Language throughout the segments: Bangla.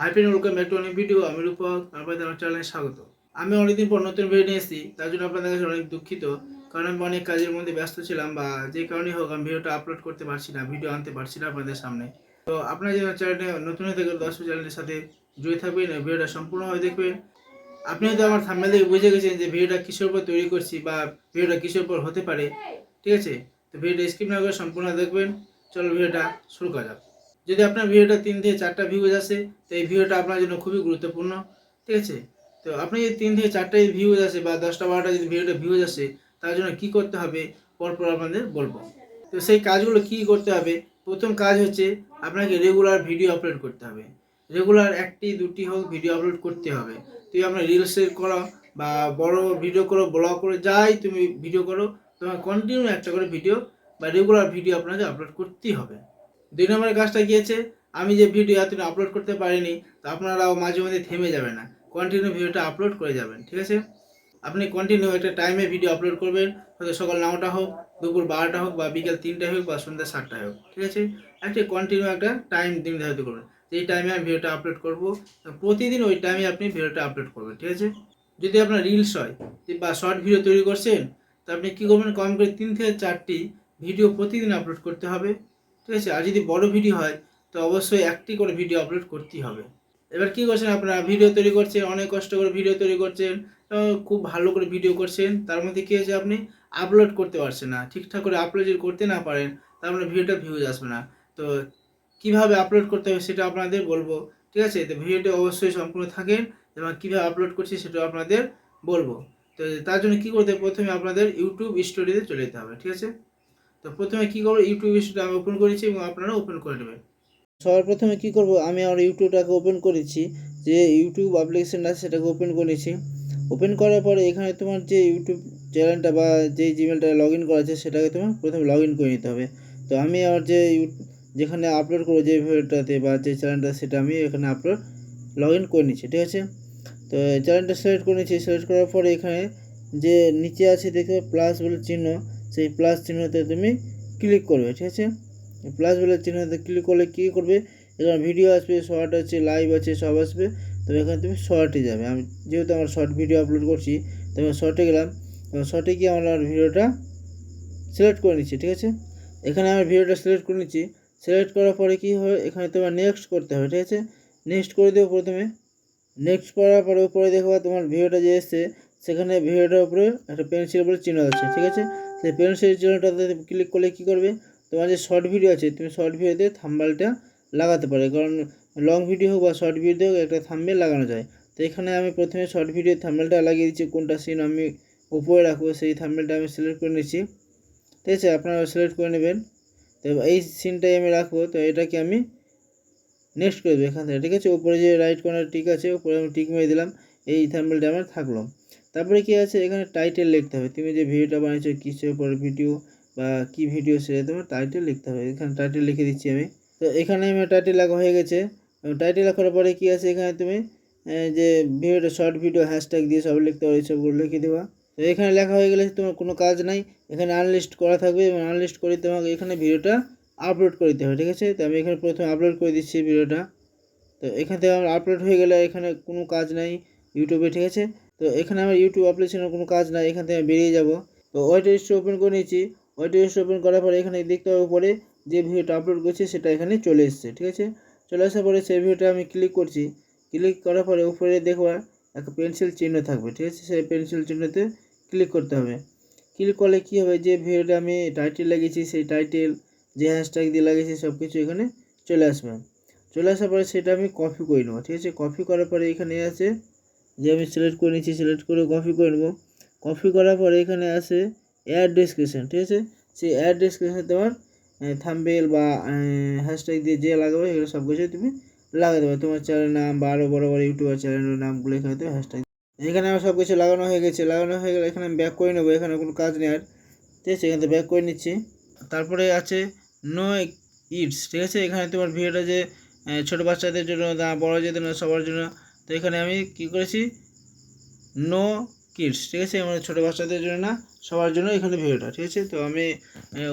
Hi friend welcome back to অনেক ভিডিও আমি রূপক, আপনাদের আমার চ্যানেলে স্বাগত। আমি অনেকদিন পর নতুন ভিডিও নিয়ে এসেছি, তার জন্য আপনাদের কাছে অনেক দুঃখিত, কারণ আমি অনেক কাজের মধ্যে ব্যস্ত ছিলাম বা যে কারণেই হোক আমি ভিডিওটা আপলোড করতে পারছি না ভিডিও আনতে পারছি না আপনাদের সামনে। তো আপনারা যে চ্যানেলে নতুন হয়ে থাকেন দশ চ্যানেলের সাথে জুড়ে থাকবেন ভিডিওটা সম্পূর্ণভাবে দেখবেন। আপনি হয়তো আমার থাম্বেল থেকে বুঝে গেছেন যে ভিডিওটা কিসের উপর তৈরি করছি বা ভিডিওটা কিসের উপর হতে পারে, ঠিক আছে? তো ভিডিওটা স্কিপ না করে সম্পূর্ণ দেখবেন। চলো ভিডিওটা শুরু করা যাক। যদি আপনার ভিডিওটা তিন থেকে চারটা ভিউজ আসে, তো এই ভিডিওটা আপনার জন্য খুবই গুরুত্বপূর্ণ, ঠিক আছে? তো আপনি যদি তিন থেকে চারটায় ভিউজ আসে বা দশটা বারোটা যদি ভিডিওটা ভিউজ আসে, তার জন্য কি করতে হবে? পরপর আপনাদের বলব। তো সেই কাজগুলো কি করতে হবে? প্রথম কাজ হচ্ছে আপনাকে রেগুলার ভিডিও আপলোড করতে হবে। রেগুলার একটি, দুটি হোক ভিডিও আপলোড করতে হবে। তুই আপনার রিলসের করো বা বড় ভিডিও করো ব্লগ করো, যাই তুমি ভিডিও করো, তোমার কন্টিনিউ একটা করে ভিডিও বা রেগুলার ভিডিও আপনাকে আপলোড করতেই হবে। দুই নম্বরের কাজটা গিয়েছে আমি যে ভিডিও এতদিন আপলোড করতে পারিনি, তো আপনারাও মাঝে মাঝে থেমে যাবে না। কন্টিনিউ ভিডিওটা আপলোড করে যাবেন, ঠিক আছে? আপনি কন্টিনিউ একটা টাইমে ভিডিও আপলোড করবেন, হয়তো সকাল নটা হোক, দুপুর বারোটা হোক, বা বিকেল তিনটায় হোক, বা সন্ধ্যা সাতটায় হোক, ঠিক আছে? একটা কন্টিনিউ একটা টাইম নির্ধারিত করবেন যেই টাইমে আমি ভিডিওটা আপলোড করব প্রতিদিন ওই টাইমে আপনি ভিডিওটা আপলোড করবেন, ঠিক আছে? যদি আপনার রিলস হয়, বা শর্ট ভিডিও তৈরি করছেন, তো আপনি কী করবেন? কম করে তিন থেকে চারটি ভিডিও প্রতিদিন আপলোড করতে হবে। ঠিক আছে? আর যদি বড় ভিডিও হয়, তো অবশ্যই একটি করে ভিডিও আপলোড করতেই হবে। এবার কি করছেন আপনারা? ভিডিও তৈরি করছেন, অনেক কষ্ট করে ভিডিও তৈরি করছেন খুব ভালো করে ভিডিও করছেন, তার মধ্যে কী হয়েছে আপনি? আপলোড করতে পারছেন না। ঠিকঠাক করে আপলোড যদি করতে না পারেন, তার মানে ভিডিওটা ভিউজ আসবে না। তো কীভাবে আপলোড করতে হবে সেটা আপনাদের বলব। ঠিক আছে? তো ভিডিওটা অবশ্যই সম্পূর্ণ থাকেন এবং কীভাবে আপলোড করছি সেটাও আপনাদের বলব। তো তার জন্য কী করতে প্রথমে আপনাদের ইউটিউব স্টোরিতে চলে যেতে হবে। ঠিক আছে? তো প্রথমে কী করব? ইউটিউব স্টুডিও আমি ওপেন করেছি এবং আপনারা ওপেন করে নেবেন। সবার প্রথমে কী করব? আমি আমার ইউটিউবটাকে ওপেন করেছি, যে ইউটিউব অ্যাপ্লিকেশন আছে সেটাকে ওপেন করেছি। ওপেন করার পরে এখানে তোমার যে ইউটিউব চ্যানেলটা বা যে জিমেলটা লগ ইন করা আছে সেটাকে তোমার প্রথমে লগ ইন করে নিতে হবে। তো আমি আমার যে যেখানে আপলোড করব যে ভিডিওটাতে বা যে চ্যানেলটা সেটা আমি এখানে আপলোড লগ ইন করে নিচ্ছি, ঠিক আছে? তো চ্যানেলটা সিলেক্ট করে নিচ্ছি। সিলেক্ট করার পরে এখানে যে নিচে আছে দেখবে প্লাস বলে চিহ্ন। সেই প্লাস চিহ্নতে তুমি ক্লিক করবে, ঠিক আছে? প্লাস বলে চিহ্নতে ক্লিক করলে কী করবে? এখানে ভিডিও আসবে শর্ট আছে লাইভ আছে, সব আসবে। তো এখানে তুমি শর্টে যাবে। আমি যেহেতু আমার শর্ট ভিডিও আপলোড করছি, তো আমি শর্টে গেলাম। শর্টে গিয়ে আমার ভিডিওটা সিলেক্ট করে নিচ্ছি, ঠিক আছে? এখানে আমার ভিডিওটা সিলেক্ট করে নিচ্ছি। সিলেক্ট করার পরে কী হবে? এখানে তোমার নেক্সট করতে হবে, ঠিক আছে? নেক্সট করে দেবো প্রথমে। নেক্সট করার পরে উপরে দেখবা তোমার ভিডিওটা যে এসছে, সেখানে ভিডিওটার উপরে একটা পেন্সিল বলে চিহ্ন আছে, ঠিক আছে? সেই পেন্সিল চিহ্নটাতে ক্লিক করলে কী করবে? তোমার যে শর্ট ভিডিও আছে, তুমি শর্ট ভিডিওতে থাম্বালটা লাগাতে পারে। কারণ লং ভিডিও হোক বা শর্ট ভিডিও হোক, একটা থাম্বেল লাগানো যায়। তো এখানে আমি প্রথমে শর্ট ভিডিও থাম্বেলটা লাগিয়ে দিচ্ছি। কোনটা সিন আমি উপরে রাখব, সেই থাম্বেলটা আমি সিলেক্ট করে নিচ্ছি। ঠিক আছে? আপনারা সিলেক্ট করে নেবেন। তো এই সিনটাই আমি রাখব। তো এটাকে আমি নেক্সট করে দেবো এখান থেকে। ঠিক আছে? উপরে যে রাইট কর্নার টিক আছে, উপরে আমি টিক মেরে দিলাম। এই থাম্বেলটা আমার থাকল। তারপরে কি আছে? এখানে টাইটেল লিখতে হবে। তুমি যে ভিডিওটা বানিয়েছো কিসের উপরে ভিডিও বা কি ভিডিও সেটা তোমার টাইটেল লিখতে হবে। এখানে টাইটেল লিখে দিচ্ছি আমি। তো এখানে আমি টাইটেল লেখা হয়ে গেছে। টাইটেল লেখার পরে কি আছে? এখানে তুমি যে ভিডিওটা শর্ট ভিডিও হ্যাশট্যাগ দিয়ে সব লিখতে হবে সবগুলো লিখে দেওয়া তো এখানে লেখা হয়ে গেলে তোমার কোনো কাজ নাই। এখানে আনলিস্ট করা থাকবে এবং আনলিস্ট করে তোমাকে এখানে ভিডিওটা আপলোড করে দিতে হবে, ঠিক আছে? তো আমি এখানে প্রথমে আপলোড করে দিচ্ছি ভিডিওটা তো এখান থেকে আমার আপলোড হয়ে গেলে এখানে কোনো কাজ নাই ইউটিউবে ঠিক আছে? তো এখানে আমার ইউটিউব অ্যাপ্লিকেশনের কোনো কাজ নাই, এখান থেকে আমি বেরিয়ে যাব। তো ওয়াইট রেজিস্টার ওপেন করে নিয়েছি। ওয়াইট রেজিস্টার ওপেন করার পরে এখানে দেখতে হবে উপরে যে ভিডিওটা আপলোড করছি সেটা এখানে চলে এসছে, ঠিক আছে? চলে আসার পরে সেই ভিডিওটা আমি ক্লিক করছি। ক্লিক করার পরে উপরে দেখবা একটা পেন্সিল চিহ্ন থাকবে, ঠিক আছে? সেই পেন্সিল চিহ্নতে ক্লিক করতে হবে। ক্লিক করলে কী হবে? যে ভিডিওটা আমি টাইটেল লাগিয়েছি, সেই টাইটেল যে হ্যাশট্যাগ দিয়ে লাগিয়েছি সব কিছু এখানে চলে আসবে। চলে আসার পরে সেটা আমি কপি করে নেব, ঠিক আছে? কপি করার পরে এখানে আছে যে আমি সিলেক্ট করে নিচ্ছি সিলেক্ট করে কপি করে নেব। কপি করার পরে এখানে আছে অ্যাড ডেসক্রিপশন ঠিক আছে? সেই অ্যাড ডেসক্রিপশন তোমার থাম্বেল বা হ্যাশট্যাগ দিয়ে যে লাগাবে, এগুলো সব কিছু তুমি লাগাতে পারো। তোমার চ্যানেলের নাম বা আরও বড়ো বড়ো ইউটিউবার চ্যানেলের নামগুলো এখানে তুমি হ্যাশট্যাগ এখানে আমার সব কিছু লাগানো হয়ে গেছে। লাগানো হয়ে গেলে এখানে আমি ব্যাক করে নেব। এখানে কোনো কাজ নেই আর। ঠিক আছে, এখান ব্যাক করে নিচ্ছি। তারপরে আছে নো ইটস ঠিক আছে? এখানে তোমার ভিডিওটা যে ছোটো বাচ্চাদের জন্য বা বড়দের জন্য সবার জন্য তো এখানে আমি কি করেছি? নো কিডস ঠিক আছে? আমার ছোটো বাচ্চাদের জন্য না, সবার জন্য এখানে ভিডিওটা ঠিক আছে? তো আমি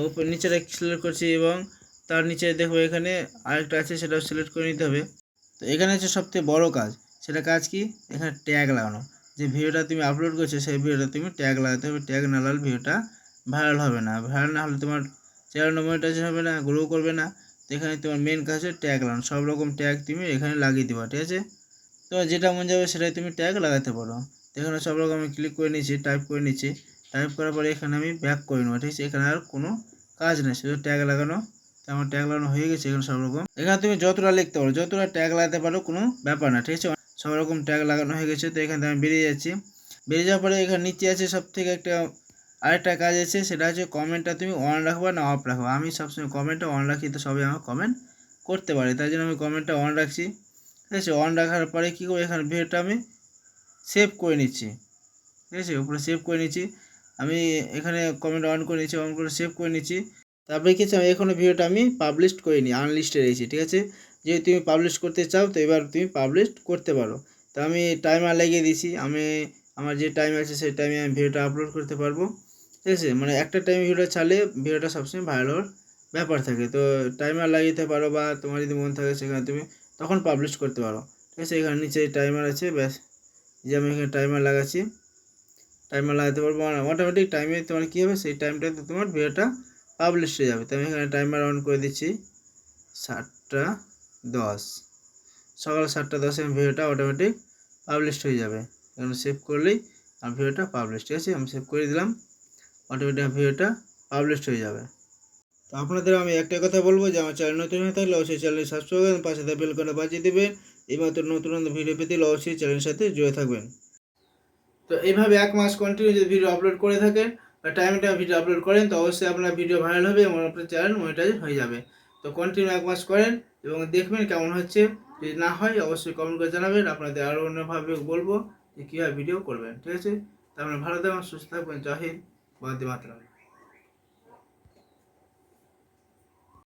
উপর নিচেটা সিলেক্ট করছি এবং তার নিচে দেখো এখানে আরেকটা আছে, সেটাও সিলেক্ট করে নিতে হবে। তো এখানে হচ্ছে সবথেকে বড় কাজ, সেটা কাজ কি? এখানে ট্যাগ লাগানো। যে ভিডিওটা তুমি আপলোড করছ, সেই ভিডিওটা তুমি ট্যাগ লাগাতে হবে। ট্যাগ না লাগালে ভিডিওটা ভাইরাল হবে না। ভাইরাল না হলে তোমার চ্যানেল মনিটাইজেশন হবে না গ্রো করবে না। তো এখানে তোমার মেন কাজ হচ্ছে ট্যাগ লাগানো। সব রকম ট্যাগ তুমি এখানে লাগিয়ে দেবা, ঠিক আছে? তো যেটা মন যাবে সেটাই তুমি ট্যাগ লাগাতে পারো। এখানে সব রকম আমি ক্লিক করে নিচ্ছি টাইপ করে নিচ্ছি টাইপ করার পরে এখানে আমি ব্যাক করে নেব, ঠিক আছে? এখানে আর কোনো কাজ নেই, শুধু ট্যাগ লাগানো। তো আমার ট্যাগ লাগানো হয়ে গেছে এখানে সব রকম এখানে তুমি যতটা লিখতে পারো, যতটা ট্যাগ লাগাতে পারো কোনো ব্যাপার না, ঠিক আছে? সব রকম ট্যাগ লাগানো হয়ে গেছে, তো এখান আমি বেরিয়ে যাচ্ছি। বেরিয়ে যাওয়ার পরে এখানে নিচে আছে সব থেকে একটা আরেকটা কাজ আছে, সেটা হচ্ছে কমেন্টটা তুমি অন রাখবা না অফ রাখবা। আমি সবসময় কমেন্টটা অন রাখি, তো সবাই আমার কমেন্ট করতে পারে। তাই জন্য আমি কমেন্টটা অন রাখছি। ঠিক আছে? অন রাখার পরে কী করব এখানে ভিডিওটা আমি সেভ করে নিচ্ছি। ঠিক আছে? উপরে সেভ করে নিচ্ছি। আমি এখানে কমেন্ট অন করে নিচ্ছি অন করে সেভ করে নিচ্ছি। তারপরে কি আমি এখনও ভিডিওটা আমি পাবলিশ করিনি আনলিস্টে রয়েছি ঠিক আছে? যদি তুমি পাবলিশ করতে চাও, তো এবার তুমি পাবলিশ করতে পারো। তো আমি টাইমার লাগিয়ে দিয়েছি। আমি, আমার যে টাইম আছে, সেই টাইমে আমি ভিডিওটা আপলোড করতে পারব। ঠিক আছে? মানে একটা টাইমে ভিডিও ছাড়লে ভিডিওটা সবসময় ভাইরাল ব্যাপার থাকে। তো টাইমার লাগিয়ে দিতে পারো বা তোমার যদি মন থাকে, সেখানে তুমি তখন পাবলিশ করতে পারো। ঠিক আছে, এখানে নিচে টাইমার আছে, ব্যাস। যে আমি এখানে টাইমার লাগাচ্ছি। টাইমার লাগাতে পারব অটোমেটিক টাইমে তোমার কী হবে? সেই টাইমটাতে তোমার ভিডিওটা পাবলিশ হয়ে যাবে। তো আমি এখানে টাইমার অন করে দিচ্ছি। সাতটা দশ। সকাল সাতটা দশে ভিডিওটা অটোমেটিক পাবলিশ হয়ে যাবে। এখানে সেভ করলেই আমার ভিডিওটা পাবলিশ ঠিক আছে, আমি সেভ করে দিলাম। অটোমেটিক ভিডিওটা পাবলিশ হয়ে যাবে। তো আপনাদের আমি একটা কথা বলব, যে আমার চ্যানেল নতুন হয়ে থাকলে অবশ্যই চ্যানেল সাবস্ক্রাইব করবেন, পাশে থাকা করে বাজিয়ে দেবেন। এইমাত্র নতুন নতুন ভিডিও পেতে অবশ্যই চ্যানেলের সাথে জুড়ে থাকবেন। তো এইভাবে এক মাস কন্টিনিউ যদি ভিডিও আপলোড করে থাকেন, বা টাইমে টাইমে ভিডিও আপলোড করেন, তো অবশ্যই আপনার ভিডিও ভাইরাল হবে এবং আপনার চ্যানেল মনিটাইজ হয়ে যাবে। তো কন্টিনিউ এক মাস করেন এবং দেখবেন কেমন হচ্ছে। যদি না হয়, অবশ্যই কমেন্ট করে জানাবেন। আপনাদের আরও অন্যভাবে বলব যে কীভাবে ভিডিও করবেন। ঠিক আছে? তো আপনারা ভালো থাকবেন, সুস্থ থাকবেন। জয় হিন্দ, বন্দে মাতরম।